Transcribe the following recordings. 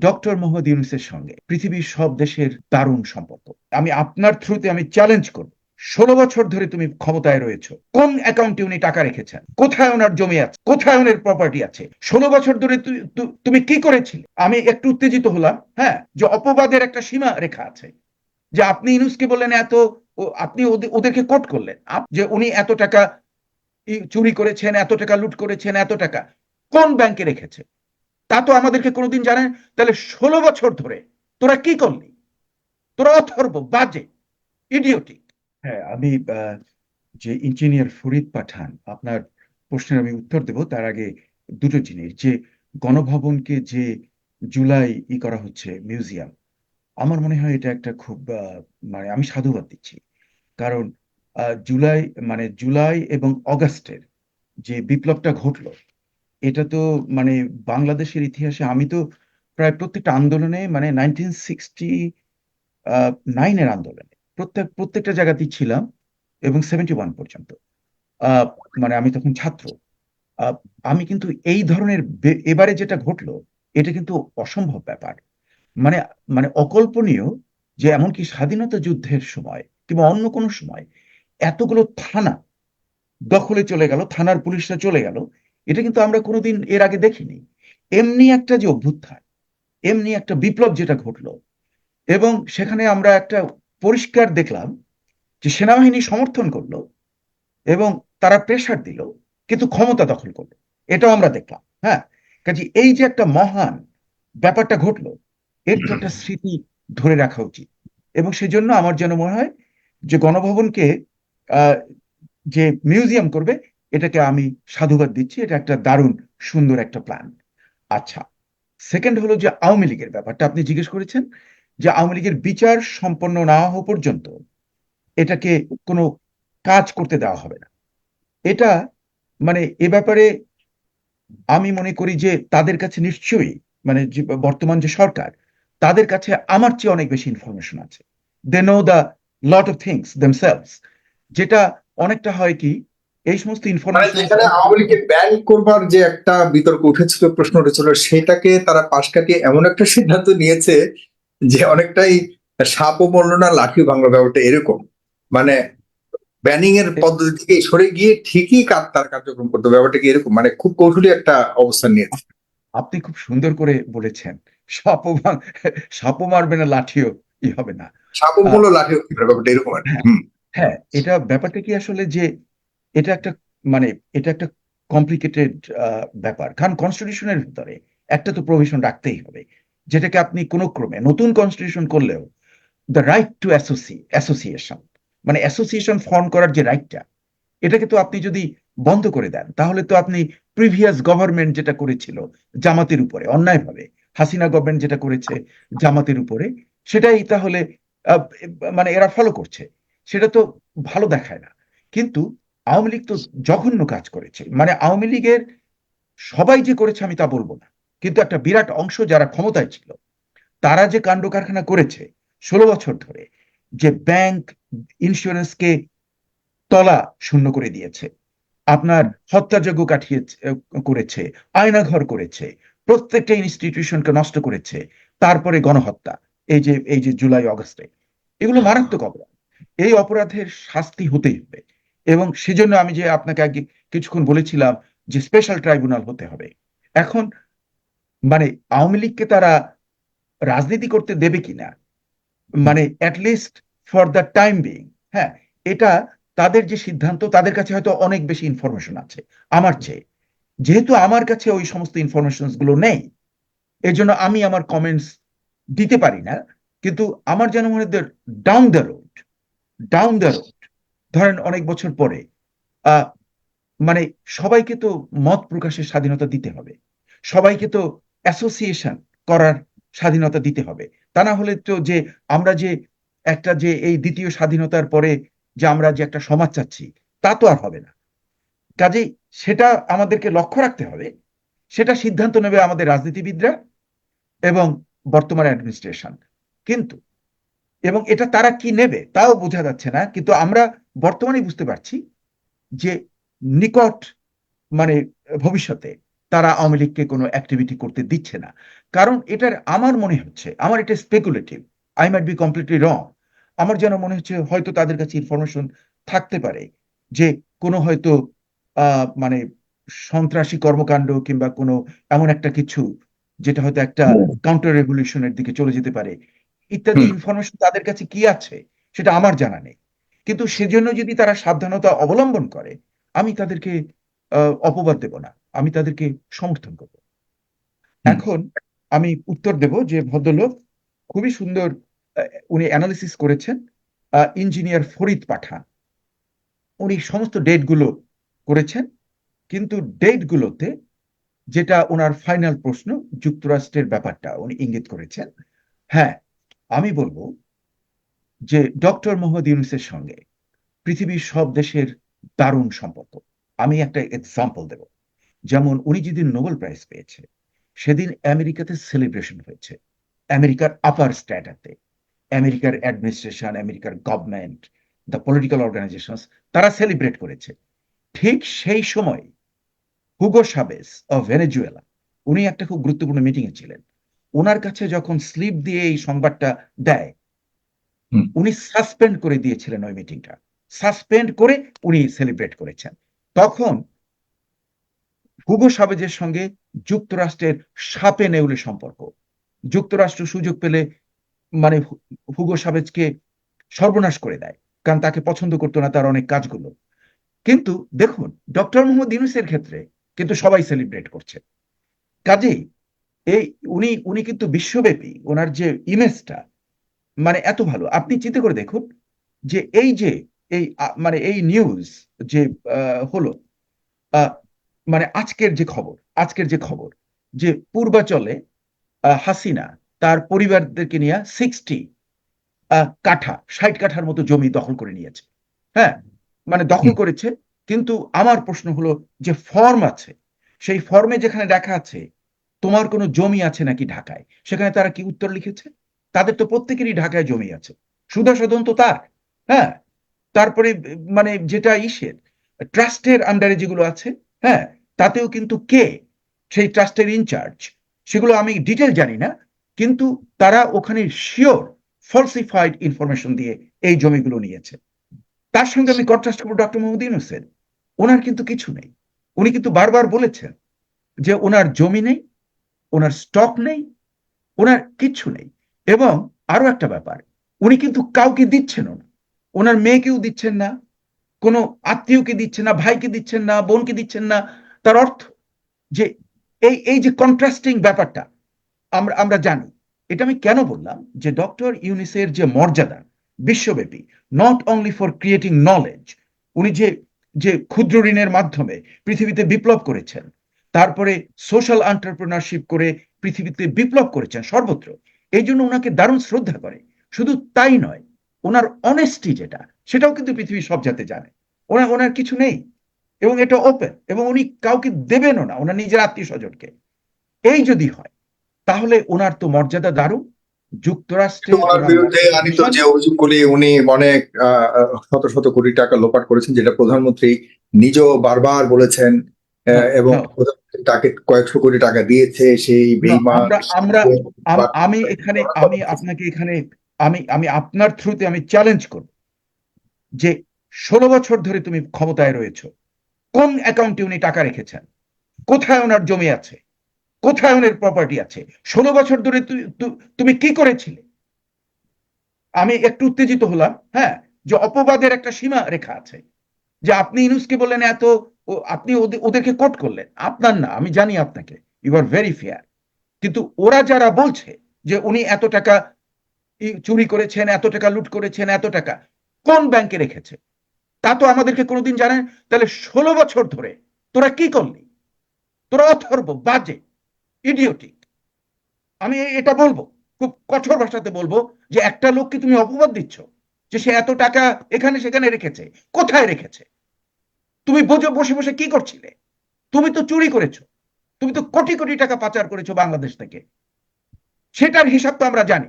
Doctor Mohammad ইউনুসের সঙ্গে পৃথিবীর সব দেশের দারুণ সম্পর্ক। আমি আপনার থ্রুতে আমি চ্যালেঞ্জ করব। ষোলো বছর ধরে তুমি ক্ষমতায় রয়েছো। কোন অ্যাকাউন্টে উনি টাকা রেখেছেন? কোথায় ওনার জমি আছে? কোথায় ওনার প্রপার্টি আছে? ষোলো বছর ধরে তুমি কি করেছিলে? আমি একটু উত্তেজিত হলাম হ্যাঁ? যে অপবাদের একটা সীমা রেখা আছে। যে আপনি ইউনুসকে বললেন এত আপনি ওদেরকে কোট করলেন। যে উনি এত টাকা চুরি করেছেন, এত টাকা লুট করেছেন, এত টাকা। কোন ব্যাংকে রেখেছে? তা তো আমাদেরকে কোনোদিন জানেন তাহলে ষোলো বছর ধরে তোরা কি করলি? তোরা অথর্ব, বাজে ইডিওটিক হ্যাঁ আমি যে ইঞ্জিনিয়ার ফরিদ পাঠান, আপনার প্রশ্নের আমি উত্তর দেব। তার আগে দুটো জিনিস, যে গণভবনকে যে জুলাই ই করা হচ্ছে, মিউজিয়াম, আমার মনে হয় এটা একটা খুব মানে আমি সাধুবাদ দিচ্ছি। কারণ জুলাই মানে জুলাই এবং অগাস্টের যে বিপ্লবটা ঘটলো এটা তো মানে বাংলাদেশের ইতিহাসে আমি তো প্রায় প্রত্যেকটা আন্দোলনে মানে নাইনটিন সিক্সটি নাইনের আন্দোলনে প্রত্যেক, প্রত্যেকটা জায়গাতেই ছিলাম এবং সেভেন্টি ওয়ান পর্যন্ত মানে আমি তখন ছাত্র। আমি কিন্তু এই ধরনের এবারে যেটা ঘটলো, এটা কিন্তু অসম্ভব ব্যাপার। মানে মানে অকল্পনীয় যে এমনকি স্বাধীনতা যুদ্ধের সময় কিংবা অন্য কোনো সময় এতগুলো থানা দখলে চলে গেল, থানার পুলিশরা চলে গেল এটা কিন্তু আমরা কোনোদিন এর আগে দেখিনি। এমনি একটা যে অভ্যুত্থান, এমনি একটা বিপ্লব যেটা ঘটলো, এবং সেখানে আমরা একটা পরিষ্কার দেখলাম যে সেনাবাহিনী সমর্থন করল এবং তারা প্রেসার দিল, কিন্তু ক্ষমতা দখল করল। এটাও আমরা দেখলাম হ্যাঁ? কাজে এই যে একটা মহান ব্যাপারটা ঘটলো, এর তো একটা স্মৃতি ধরে রাখা উচিত। এবং সেজন্য আমার যেন মনে হয় যে গণভবনকে যে মিউজিয়াম করবে এটাকে আমি সাধুবাদ দিচ্ছি, এটা একটা দারুণ, সুন্দর একটা প্ল্যান আচ্ছা সেকেন্ড হলো যে আওয়ামী লীগের ব্যাপারটা আপনি জিজ্ঞেস করেছেন, যে আওয়ামী লীগের বিচার সম্পন্ন না হওয়া পর্যন্ত এটাকে কোনো কাজ করতে দেওয়া হবে না। এটা মানে এ ব্যাপারে আমি মনে করি যে তাদের কাছে নিশ্চয়ই মানে যে বর্তমান যে সরকার, তাদের কাছে আমার চেয়ে অনেক বেশি ইনফরমেশন আছে। They know the lot of things themselves যেটা অনেকটা হয় কি এই সমস্ত মানে ইনফরমেশন যেখানে আওয়ামী লীগকে ব্যান করবার যে একটা বিতর্ক উঠেছিল প্রশ্ন উঠেছিল সেটাকে তারা পাশ কাটিয়ে এমন একটা সিদ্ধান্ত নিয়েছে যে অনেকটাই সাপও মরল না লাঠিও ভাঙলো ব্যাপারটা এরকম। মানে ব্যানিং এর পদ্ধতি থেকে সরে গিয়ে ঠিকই তার কার্যক্রম করতে। ব্যাপারটা কি এরকম? মানে খুব কৌশলী একটা অবস্থান নিয়েছে। আপনি খুব সুন্দর করে বলেছেন সাপও সাপও মারবে না লাঠিও ই হবে না। সাপও মরল লাঠিও ব্যাপারটা এরকম কি। হ্যাঁ এটা ব্যাপারটা কি আসলে যে এটা একটা মানে এটা একটা কমপ্লিকেটেড ব্যাপার। কারণ কনস্টিটিউশনের ভিতরে একটা তো প্রভিশন রাখতেই হবে। যেটাকে আপনি কোনো ক্রমে নতুন কনস্টিটিউশন করলেও দ্য রাইট টু অ্যাসোসিয়েশন মানে অ্যাসোসিয়েশন ফর্ম করার যে রাইটটা এটাকে তো আপনি যদি বন্ধ করে দেন, তাহলে তো আপনি প্রিভিয়াস গভর্নমেন্ট যেটা করেছিল জামাতের উপরে, অন্যায়ভাবে, হাসিনা গভর্নমেন্ট যেটা করেছে জামাতের উপরে, সেটাই তাহলে মানে এরা ফলো করছে। সেটা তো ভালো দেখায় না। কিন্তু আওয়ামী লীগ তো জঘন্য কাজ করেছে। মানে আওয়ামী লীগের সবাই যে করেছে আমি তা বলব না। কিন্তু একটা বিরাট অংশ যারা ক্ষমতায় ছিল, তারা যে কাণ্ড কারখানা করেছে ষোলো বছর ধরে, যে ব্যাংক ইন্স্যুরেন্সকে তলা শূন্য করে দিয়েছে, আপনার হত্যাযজ্ঞ কাটিয়ে করেছে, আয়নাঘর করেছে, প্রত্যেকটা ইনস্টিটিউশনকে নষ্ট করেছে, তারপরে গণহত্যা, এই যে এই যে জুলাই, অগস্টে, এগুলো মারাত্মক অপরাধ। এই অপরাধের শাস্তি হতেই হবে। এবং সেজন্য আমি যে আপনাকে আগে কিছুক্ষণ বলেছিলাম যে স্পেশাল ট্রাইব্যুনাল হতে হবে। এখন মানে আওয়ামী লীগকে তারা রাজনীতি করতে দেবে কিনা? মানে at least for the time being হ্যাঁ এটা তাদের যে সিদ্ধান্ত, তাদের কাছে হয়তো অনেক বেশি ইনফরমেশন আছে, আমার চেয়ে। যেহেতু আমার কাছে ওই সমস্ত ইনফরমেশনগুলো নেই এই জন্য আমি আমার কমেন্টস দিতে পারি না, কিন্তু আমার যেন মনে হয় down the road down the road ধরেন অনেক বছর পরে মানে সবাইকে তো মত প্রকাশের স্বাধীনতা দিতে হবে। সবাইকে তো অ্যাসোসিয়েশন করার স্বাধীনতা দিতে হবে। তা না হলে তো যে আমরা যে একটা যে এই দ্বিতীয় স্বাধীনতার পরে যে আমরা যে একটা সমাজ চাচ্ছি, তা তো আর হবে না। কাজেই সেটা আমাদেরকে লক্ষ্য রাখতে হবে। সেটা সিদ্ধান্ত নেবে আমাদের রাজনীতিবিদরা এবং বর্তমান অ্যাডমিনিস্ট্রেশন কিন্তু, এবং এটা তারা কি নেবে, তাও বোঝা যাচ্ছে না। কিন্তু আমরা বর্তমানে বুঝতে পারছি যে নিকট মানে ভবিষ্যতে তারা আওয়ামী লীগকে কোনো অ্যাক্টিভিটি করতে দিচ্ছে না। কারণ এটার আমার মনে হচ্ছে আমার এটা speculative I might be completely wrong আমার যেন মনে হচ্ছে হয়তো তাদের কাছে ইনফরমেশন থাকতে পারে যে কোনো হয়তো আহ, মানে সন্ত্রাসী কর্মকাণ্ড কিংবা কোনো এমন একটা কিছু যেটা হয়তো একটা কাউন্টার রেভলিউশনের দিকে চলে যেতে পারে। ইত্যাদি ইনফরমেশন তাদের কাছে কি আছে সেটা আমার জানা নেই। কিন্তু সেজন্য যদি তারা সাবধানতা অবলম্বন করে আমি তাদেরকে অপবাদ দেব না। আমি তাদেরকে সমর্থন করব। এখন আমি উত্তর দেব যে ভদ্রলোক খুবই সুন্দর উনি অ্যানালিসিস করেছেন। ইঞ্জিনিয়ার ফরিদ পাঠান। উনি সমস্ত ডেটগুলো করেছেন। কিন্তু ডেটগুলোতে যেটা ওনার ফাইনাল প্রশ্ন যুক্তরাষ্ট্রের ব্যাপারটা উনি ইঙ্গিত করেছেন। হ্যাঁ আমি বলব যে ডক্টর মোহাম্মদ ইউনুসের সঙ্গে পৃথিবীর সব দেশের দারুণ সম্পর্ক। আমি একটা এক্সাম্পল দেব। যেমন উনি যেদিন নোবেল প্রাইজ পেয়েছে, সেদিন আমেরিকাতে সেলিব্রেশন হয়েছে। আমেরিকার আপার স্ট্যাটাতে আমেরিকার অ্যাডমিনিস্ট্রেশন আমেরিকার গভর্নমেন্ট দ্য পলিটিক্যাল অর্গানাইজেশন তারা সেলিব্রেট করেছে। ঠিক সেই সময় হুগো সাবেস অফ ভেনেজুয়েলা উনি একটা খুব গুরুত্বপূর্ণ মিটিংয়ে ছিলেন। ওনার কাছে যখন স্লিপ দিয়ে এই সংবাদটা দেয়। উনি সাসপেন্ড করে দিয়েছিলেন ওই মিটিংটা সাসপেন্ড করে উনি সেলিব্রেট করেছেন। তখন হুগো সাবেজের সঙ্গে যুক্তরাষ্ট্রের সাপে নেউলে সম্পর্ক। যুক্তরাষ্ট্র সুযোগ পেলে মানে হুগো সাবেজকে সর্বনাশ করে দেয়, কারণ তাকে পছন্দ করতো না তার অনেক কাজগুলো। কিন্তু দেখুন, ডক্টর মোহাম্মদ ইউনুসের ক্ষেত্রে কিন্তু সবাই সেলিব্রেট করছে। কাজেই এই উনি উনি কিন্তু বিশ্বব্যাপী, ওনার যে ইমেজটা মানে এত ভালো। আপনি চিন্তা করে দেখুন যে এই যে এই মানে এই নিউজ যে হলো মানে আজকের যে খবর আজকের যে খবর যে পূর্বাচলে হাসিনা তার পরিবারদেরকে নিয়ে সিক্সটি কাঠা ষাট কাঠার মতো জমি দখল করে নিয়েছে। হ্যাঁ? মানে দখল করেছে। কিন্তু আমার প্রশ্ন হলো যে ফর্ম আছে সেই ফর্মে যেখানে দেখা আছে তোমার কোনো জমি আছে নাকি ঢাকায়? সেখানে তারা কি উত্তর লিখেছে? তাদের তো প্রত্যেকেরই ঢাকায় জমি আছে। সুধা সদন তো তার হ্যাঁ? তারপরে মানে যেটা ইসের, ট্রাস্টের আন্ডারে যেগুলো আছে হ্যাঁ? তাতেও কিন্তু কে? সেই ট্রাস্টের ইনচার্জ সেগুলো আমি ডিটেল জানি না, কিন্তু তারা ওখানে শিওর ফলসিফাইড ইনফরমেশন দিয়ে এই জমিগুলো নিয়েছে। তার সঙ্গে আমি কন্ট্রাস্ট করব ডক্টর মোহাম্মদ ইউনুসের। ওনার কিন্তু কিছু নেই। উনি কিন্তু বারবার বলেছেন যে ওনার জমি নেই, ওনার স্টক নেই, ওনার কিছু নেই। এবং আরও একটা ব্যাপার, উনি কিন্তু কাউকে দিচ্ছেন ওনার মেয়েকেও দিচ্ছেন না, কোনো আত্মীয়কে দিচ্ছেন না, ভাইকে দিচ্ছেন না, বোনকে দিচ্ছেন না। তার অর্থ যে এই এই যে কন্ট্রাস্টিং ব্যাপারটা, আমরা আমরা জানি। এটা আমি কেন বললাম? যে ডক্টর ইউনিসের যে মর্যাদা বিশ্বব্যাপী not only for creating knowledge উনি যে যে ক্ষুদ্র ঋণের মাধ্যমে পৃথিবীতে বিপ্লব করেছেন, তারপরে সোশ্যাল এন্টারপ্রেনারশিপ করে পৃথিবীতে বিপ্লব করেছেন সর্বত্র এই জন্য ওনাকে দারুণ শ্রদ্ধা করে। শুধু তাই নয় ওনার অনেস্টি যেটা সেটাও কিন্তু পৃথিবীর সব জাতে জানে। ওনার ওনার কিছু নেই। এবং এটা ওপেন এবং উনি কাউকে দেবেনও না ওনার নিজের আত্মীয় স্বজনকে এই যদি হয় তাহলে ওনার তো মর্যাদা দারুণ। যুক্তরাষ্ট্রে বিরুদ্ধে আনিত যে অভিযোগগুলি উনি অনেক শত শত কোটি টাকা লোপাট করেছেন যেটা প্রধানমন্ত্রী নিজেও বারবার বলেছেন এবং তাকে কয়েকশো কোটি টাকা দিয়েছে সেই বেইমান আমরা আমি এখানে আমি আপনাকে এখানে আমি আমি আপনার থ্রুতে আমি চ্যালেঞ্জ করব যে ষোলো বছর ধরে তুমি ক্ষমতায় রয়েছো। কোন অ্যাকাউন্টে উনি টাকা রেখেছেন? কোথায় ওনার জমি আছে? কোথায় ওনার প্রপার্টি আছে? ষোলো বছর ধরে তুমি কি করেছিলে? আমি একটু উত্তেজিত হলাম হ্যাঁ যে অপবাদের একটা সীমা রেখা আছে। যে আপনি ইনুসকে বললেন এত আপনি ওদেরকে কোট করলেন। আপনার না, আমি জানি আপনাকে। ইউ আর ভেরি ফেয়ার কিন্তু ওরা যারা বলছে যে উনি এত টাকা চুরি করেছেন, এত টাকা লুট করেছেন, এত টাকা, কোন ব্যাংকে রেখেছে? তা তো আমাদেরকে কোনোদিন জানেন তাহলে ষোলো বছর ধরে তোরা কি করলি? তোরা অথর্ব, বাজে ইডিওটিক আমি এটা বলব, খুব কঠোর ভাষাতে বলব যে একটা লোককে তুমি অপবাদ দিচ্ছ যে সে এত টাকা এখানে সেখানে রেখেছে, কোথায় রেখেছে? তুমি বোঝো, বসে বসে কি করছিলে? তুমি তো চুরি করেছ। তুমি তো কোটি কোটি টাকা পাচার করেছ বাংলাদেশ থেকে। সেটার হিসাব তো আমরা জানি।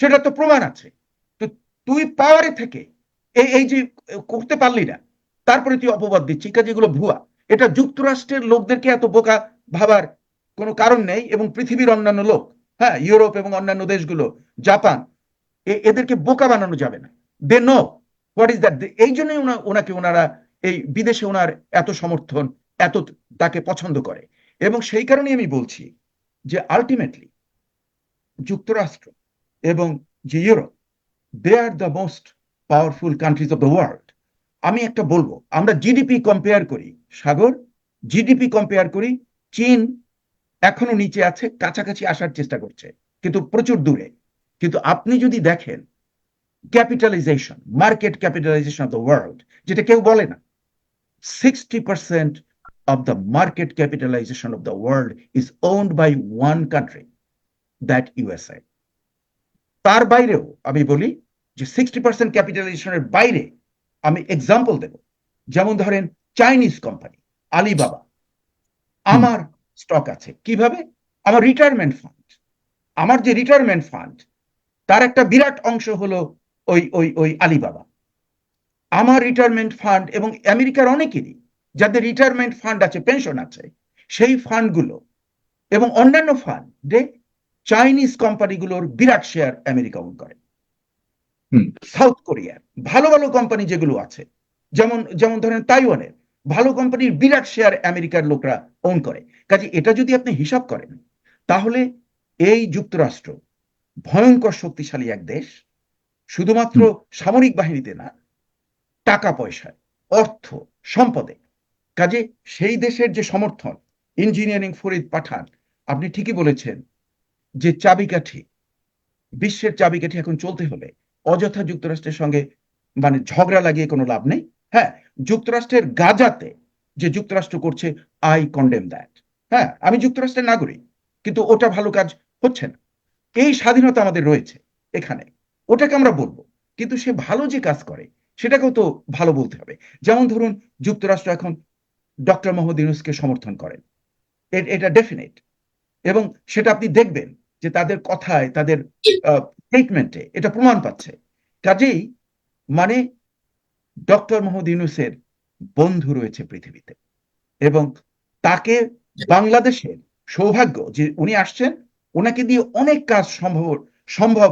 সেটা তো প্রমাণ আছে। তো তুই পাওয়ারে থেকে এই এই যে করতে পারলি না, তারপরে তুই অপবাদ দিচ্ছিস। কাজে এগুলো ভুয়া। এটা যুক্তরাষ্ট্রের লোকদেরকে এত বোকা ভাবার কোনো কারণ নেই এবং পৃথিবীর অন্যান্য লোক হ্যাঁ ইউরোপ এবং অন্যান্য দেশগুলো, জাপান এদেরকে বোকা বানানো যাবে না। They know what is that এই জন্যই ওনা- ওনাকে ওনারা এই বিদেশে ওনার এত সমর্থন, এত তাকে পছন্দ করে। এবং সেই কারণেই আমি বলছি যে আলটিমেটলি যুক্তরাষ্ট্র এবং যে Europe they are the most powerful countries of the world আমি একটা বলব, আমরা জিডিপি কম্পেয়ার করি সাগর জিডিপি কম্পেয়ার করি চীন, এখনও নিচে আছে, কাছাকাছি আসার চেষ্টা করছে, কিন্তু প্রচুর দূরে। কিন্তু আপনি যদি দেখেন capitalization market capitalization of the world যেটা কেউ বলে না sixty percent of the market capitalization of the world is owned by one country, that USA. তার বাইরেও আমি বলি যে সিক্সটি পার্সেন্ট ক্যাপিটালাইজেশনের বাইরে আমি এক্সাম্পল দেব। যেমন ধরেন চাইনিজ কোম্পানি আলিবাবা আমার স্টক আছে। কীভাবে? আমার রিটায়ারমেন্ট ফান্ড আমার যে রিটায়ারমেন্ট ফান্ড তার একটা বিরাট অংশ হলো ওই ওই ওই আলিবাবা আমার রিটায়ারমেন্ট ফান্ড এবং আমেরিকার অনেকেরই যাদের রিটায়ারমেন্ট ফান্ড আছে পেনশন আছে সেই ফান্ডগুলো এবং অন্যান্য ফান্ডে চাইনিজ কোম্পানিগুলোর বিরাট শেয়ার আমেরিকা ওন করে। সাউথ কোরিয়ার ভালো ভালো কোম্পানি যেগুলো আছে যেমন যেমন ধরেন তাইওয়ানের ভালো কোম্পানির বিরাট শেয়ার আমেরিকার লোকরা ওন করে। কাজে এটা যদি আপনি হিসাব করেন তাহলে এই যুক্তরাষ্ট্র ভয়ঙ্কর শক্তিশালী এক দেশ শুধুমাত্র সামরিক বাহিনীতে না টাকা পয়সায় অর্থ, সম্পদে। কাজে সেই দেশের যে সমর্থন ইঞ্জিনিয়ারিং ফরিদ পাঠান, আপনি ঠিকই বলেছেন যে চাবিকাঠি, বিশ্বের চাবিকাঠি এখন চলতে হলে অযথা যুক্তরাষ্ট্রের সঙ্গে মানে ঝগড়া লাগিয়ে কোনো লাভ নেই। হ্যাঁ যুক্তরাষ্ট্রের গাজাতে যে যুক্তরাষ্ট্র করছে আই কন্ডেম দ্যাট হ্যাঁ আমি যুক্তরাষ্ট্রের নাগরিক, কিন্তু ওটা ভালো কাজ হচ্ছে না। এই স্বাধীনতা আমাদের রয়েছে এখানে, ওটাকে আমরা বলব। কিন্তু সে ভালো যে কাজ করে সেটাকেও তো ভালো বলতে হবে। যেমন ধরুন, যুক্তরাষ্ট্র এখন ডক্টর মোহাম্মদ ইউনুসকে সমর্থন করেন এটা ডেফিনেট এবং সেটা আপনি দেখবেন যে তাদের কথায়, তাদের স্টেটমেন্টে এটা প্রমাণ পাচ্ছে। কাজেই মানে ডক্টর মোহাম্মদ ইউনুসের বন্ধু রয়েছে পৃথিবীতে। এবং তাকে বাংলাদেশের সৌভাগ্য যে উনি আসছেন, ওনাকে দিয়ে অনেক কাজ সম্ভব সম্ভব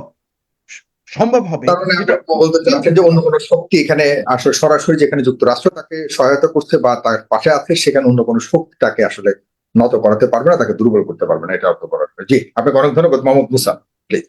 সম্ভব হবে। মানে যে অন্য কোনো শক্তি এখানে আসলে সরাসরি যেখানে যুক্তরাষ্ট্র তাকে সহায়তা করছে বা তার পাশে আছে সেখানে অন্য কোনো শক্তি তাকে আসলে নত করাতে পারবে না তাকে দুর্বল করতে পারবে না এটা অর্থ করার। জি আপনাকে অনেক ধন্যবাদ মোহাম্মদ মুসা প্লিজ